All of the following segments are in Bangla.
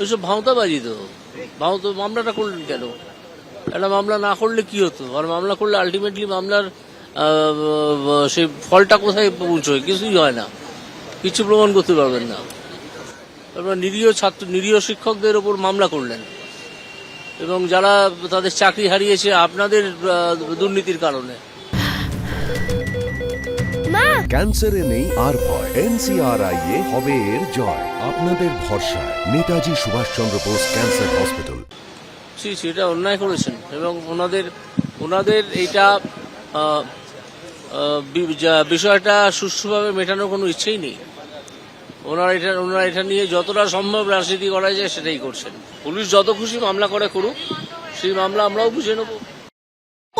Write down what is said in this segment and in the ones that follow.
ওইসব ভাঁওতাবাজি তো। ভাঁওতো মামলাটা করলেন কেন? একটা মামলা না করলে কি হতো? আর মামলা করলে আলটিমেটলি মামলার সেই ফলটা কোথায় পৌঁছয়? কিছুই হয় না। কিছু প্রমাণ করতে পারবেন না। আপনার নিরীহ ছাত্র, নিরীহ শিক্ষকদের ওপর মামলা করলেন। এবং যারা তাদের চাকরি হারিয়েছে আপনাদের দুর্নীতির কারণে। ক্যান্সারে নেই আর ভয়। এনসিআরআই এ হবে এর জয়। আপনাদের ভরসা নেতাজি সুভাষচন্দ্র বোস ক্যান্সার হসপিটাল। ছি সেটা অন্যায় করেছেন এবং ওনাদের ওনাদের যা- বিষয়টা সুষ্ঠুভাবে মেটানোর কোনো ইচ্ছেই নেই। ওনারা এটা ওনারা এটা নিয়ে যতটা সম্ভব রাজনীতি করা যায় সেটাই করছেন। পুলিশ যত খুশি মামলা করে করুক, সেই মামলা আমরাও বুঝে নেব।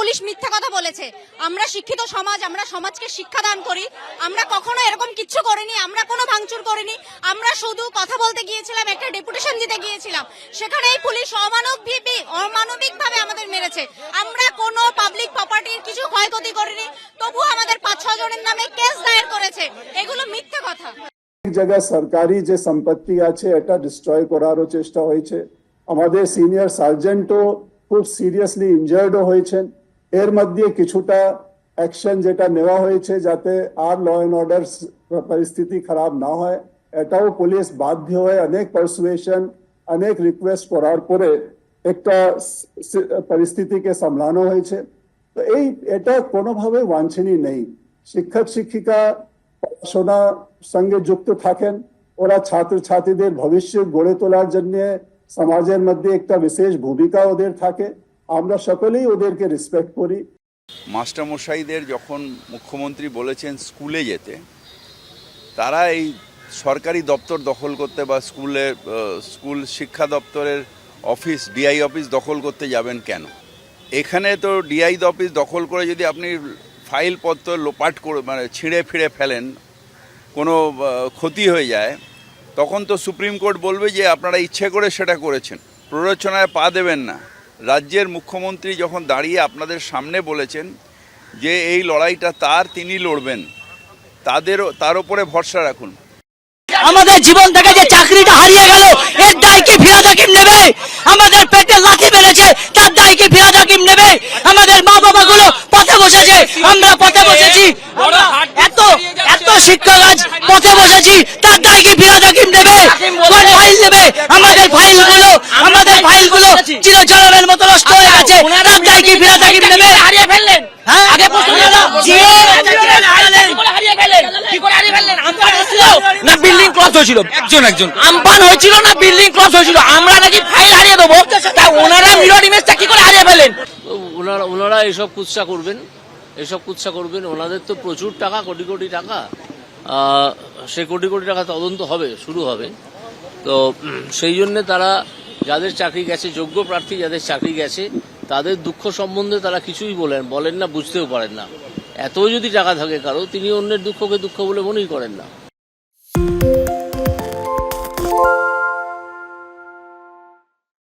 পুলিশ মিথ্যা কথা বলেছে। আমরা শিক্ষিত সমাজ, আমরা সমাজকে শিক্ষা দান করি। আমরা কখনো এরকম কিচ্ছু করিনি, আমরা কোনো ভাঙচুর করিনি। আমরা শুধু কথা বলতে গিয়েছিলাম, একটা ডেপুটেশন দিতে গিয়েছিলাম। সেখানে এই পুলিশ অমানবিক অমানবিক ভাবে আমাদের মেরেছে। আমরা কোনো পাবলিক প্রপার্টির কিছু ক্ষয়ক্ষতি করিনি, তবুও আমাদের পাঁচ ছ জনের নামে কেস দায়ের করেছে। এগুলো মিথ্যা কথা। এক জায়গায় সরকারি যে সম্পত্তি আছে, এটা ডিস্ট্রয় করারও চেষ্টা হয়েছে। আমাদের সিনিয়র সার্জেন্টও খুব সিরিয়াসলি ইনজার্ডও হয়েছেন। এর মধ্যে কিছুটা অ্যাকশন যেটা নেওয়া হয়েছে যাতে আর ল অ্যান্ড অর্ডার পরিস্থিতি খারাপ না হয়, এটাও পুলিশ বাধ্য হয়ে অনেক পারসুয়েশন অনেক রিকোয়েস্ট করার পরে একটা পরিস্থিতিকে সামলানো হয়েছে। তো এই, এটা কোনোভাবে বাঞ্ছনীয় নেই। শিক্ষক, শিক্ষিকা পড়াশোনার সঙ্গে যুক্ত থাকেন। ওরা ছাত্র ছাত্রীদের ভবিষ্যৎ গড়ে তোলার জন্য সমাজের মধ্যে একটা বিশেষ ভূমিকা ওদের থাকে। আমরা সকলেই ওদেরকে রেসপেক্ট করি। মাস্টারমশাইদের যখন মুখ্যমন্ত্রী বলেছেন স্কুলে যেতে, তারা এই সরকারি দপ্তর দখল করতে বা স্কুলে স্কুল শিক্ষা দপ্তরের অফিস, ডিআই অফিস দখল করতে যাবেন কেন? এখানে তো ডিআই অফিস দখল করে যদি আপনি ফাইলপত্র লোপাট করে মানে ছিঁড়ে ফিড়ে ফেলেন, কোনো ক্ষতি হয়ে যায়, তখন তো সুপ্রিম কোর্ট বলবে যে আপনারা ইচ্ছে করে সেটা করেছেন। প্ররোচনায় পা দেবেন না। রাজ্যের মুখ্যমন্ত্রী যখন দাঁড়িয়ে আপনাদের সামনে বলেছেন যে এই লড়াইটা তার, তিনি লড়বেন। তাদেরও, তার উপরে ভরসা রাখুন। আমাদের জীবন থেকে যে চাকরিটা হারিয়ে গেল, এর দায় কি ফিরাজ হাকিম নেবে? আমাদের পেটে লাথি মেরেছে, তার দায় কি ফিরাজ হাকিম নেবে? আমাদের মা বাবা গুলো পথে বসেছে, আমরা পথে বসেছি। এত এত শিক্ষক আজ পথে বসেছি, তার দায় কি ফিরাজ হাকিম নেবে? কোন ফাইল নেবে? আমাদের ফাইলগুলো চিরচরণের মতো নষ্ট হয়ে গেছে। তার দায় কি ফিরাজ হাকিম নেবে। হারিয়ে ফেললেন। হ্যাঁ? আগে প্রশ্ন হলো, যে হারিয়ে গেলেন কি করে হারিয়ে ফেললেন? আমপান হয়েছিল না বিল্ডিং ক্রস হয়েছিল। একজন একজন। আমপান হয়েছিল না বিল্ডিং ক্রস হয়েছিল? আমরা নাকি ফাইল হারিয়ে দেবো। তা ওনারা মিরর ইমেজটা কি করে হারিয়ে ফেলেন ওনারা ওনারা কুৎসা করবেন এসব কুৎসা করবেন। ওনাদের তো প্রচুর টাকা কোটি কোটি টাকা। সে কোটি কোটি টাকা তদন্ত হবে শুরু হবে। তো সেই জন্য তারা যাদের চাকরি গেছে, যোগ্য প্রার্থী যাদের চাকরি গেছে, তাদের দুঃখ সম্বন্ধে তারা কিছুই বলেন বলেন না, বুঝতেও পারেন না। এত যদি টাকা থাকে কারও, তিনি অন্যের দুঃখকে দুঃখ বলে মনেই করেন না।